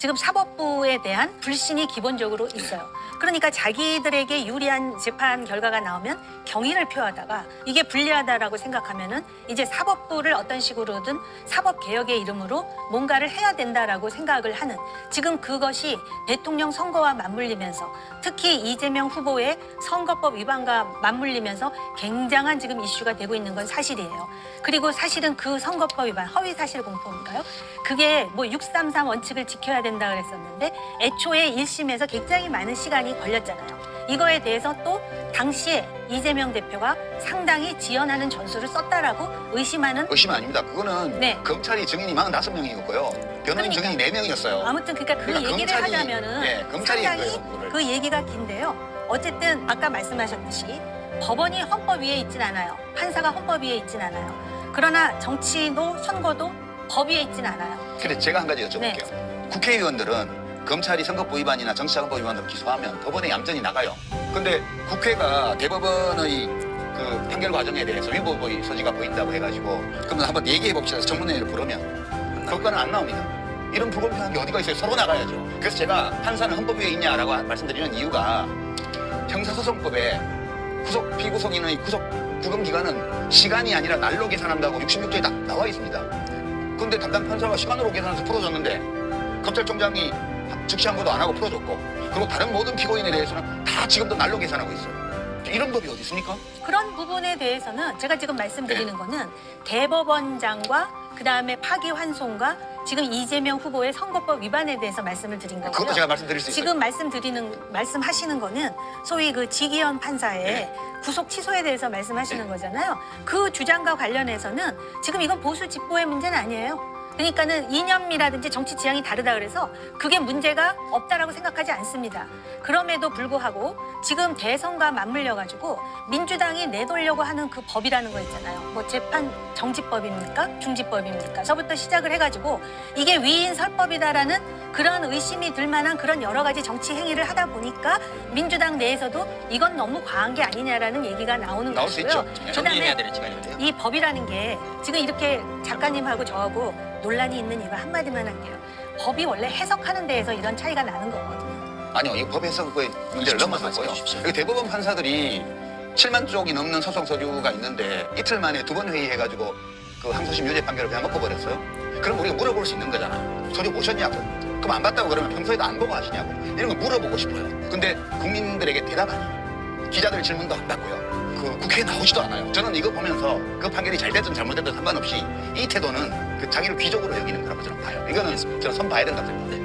지금 사법부에 대한 불신이 기본적으로 있어요. 그러니까 자기들에게 유리한 재판 결과가 나오면 경의를 표하다가 이게 불리하다라고 생각하면은 이제 사법부를 어떤 식으로든 사법 개혁의 이름으로 뭔가를 해야 된다라고 생각을 하는 지금 그것이 대통령 선거와 맞물리면서 특히 이재명 후보의 선거법 위반과 맞물리면서 굉장한 지금 이슈가 되고 있는 건 사실이에요. 그리고 사실은 그 선거법 위반 허위 사실 공표인가요? 그게 뭐 633 원칙을 지켜야 된다 그랬었는데 애초에 1심에서 굉장히 많은 시간이 걸렸잖아요. 이거에 대해서 또 당시에 이재명 대표가 상당히 지연하는 전술을 썼다라고 의심하는 의심 아닙니다. 그거는 네. 검찰이 증인이 45명이었고요. 변호인 그러니까. 증인이 4명이었어요. 아무튼 그러니까 그 그러니까 얘기를 검찰이- 하자면은 예, 검찰이 한 상당히 거예요. 그 얘기가 긴데요. 어쨌든 아까 말씀하셨듯이 법원이 헌법 위에 있진 않아요. 판사가 헌법 위에 있진 않아요. 그러나 정치도 선거도 법 위에 있진 않아요. 근데 제가 한 가지 여쭤볼게요. 네. 국회의원들은 검찰이 선거법 위반이나 정치자금법 위반으로 기소하면 법원에 얌전히 나가요. 근데 국회가 대법원의 그 판결 과정에 대해서 위법의 소지가 보인다고 해가지고 그러면 한번 얘기해 봅시다. 정문회의를 부르면 결과는 안 나옵니다. 이런 불공평한 게 어디가 있어요? 서로 나가야죠. 그래서 제가 판사는 헌법 위에 있냐라고 말씀드리는 이유가 형사소송법에 구속 피구속인의 구속 구금 기간은 시간이 아니라 날로 계산한다고 66조에 딱 나와 있습니다. 근데 담당 판사가 시간으로 계산해서 풀어줬는데 검찰총장이 즉시 항고도 안 하고 풀어줬고 그리고 다른 모든 피고인에 대해서는 다 지금도 날로 계산하고 있어요. 이런 법이 어디 있습니까? 그런 부분에 대해서는 제가 지금 네. 말씀드리는 거는 대법원장과 그 다음에 파기환송과 지금 이재명 후보의 선거법 위반에 대해서 말씀을 드린 거고요. 그것도 제가 말씀드릴 수 있어요. 지금 말씀드리는 말씀하시는 거는 소위 그 지기현 판사의 네. 구속 취소에 대해서 말씀하시는 거잖아요. 그 주장과 관련해서는 지금 이건 보수 집보의 문제는 아니에요. 그러니까는 이념이라든지 정치 지향이 다르다 그래서 그게 문제가 없다라고 생각하지 않습니다. 그럼에도 불구하고 지금 대선과 맞물려 가지고 민주당이 내놓으려고 하는 그 법이라는 거 있잖아요. 뭐 재판 정지법입니까? 중지법입니까? 서부터 시작을 해 가지고 이게 위인 설법이다라는 그런 의심이 들 만한 그런 여러 가지 정치 행위를 하다 보니까 민주당 내에서도 이건 너무 과한 게 아니냐라는 얘기가 나오는 나올 수 것이고요. 있죠. 그다음에 정리해야 되는 시간인데요. 이 법이라는 게 지금 이렇게 작가님하고 저하고 논란이 있는 이유가 한마디만 할게요. 법이 원래 해석하는 데에서 이런 차이가 나는 거거든요. 아니요, 이법 해석의 문제를 10초만 넘어섰고요. 그리고 대법원 판사들이 7만 쪽이 넘는 소송 서류가 있는데 이틀 만에 두 번 회의해가지고 그 항소심 유죄 판결을 그냥 엎어버렸어요. 그럼 우리가 물어볼 수 있는 거잖아요. 서류 보셨냐고. 그럼 안 봤다고 그러면 평소에도 안 보고 하시냐고. 이런 거 물어보고 싶어요. 근데 국민들에게 대답 안 해요. 기자들 질문도 안 받고요. 그 국회에 나오지도 않아요. 저는 이거 보면서 그 판결이 잘 됐든 잘못됐든 상관없이 이 태도는 그 자기를 귀족으로 여기는 거라고 저는 봐요. 이거는 저는 선 봐야 된다고 생각해요.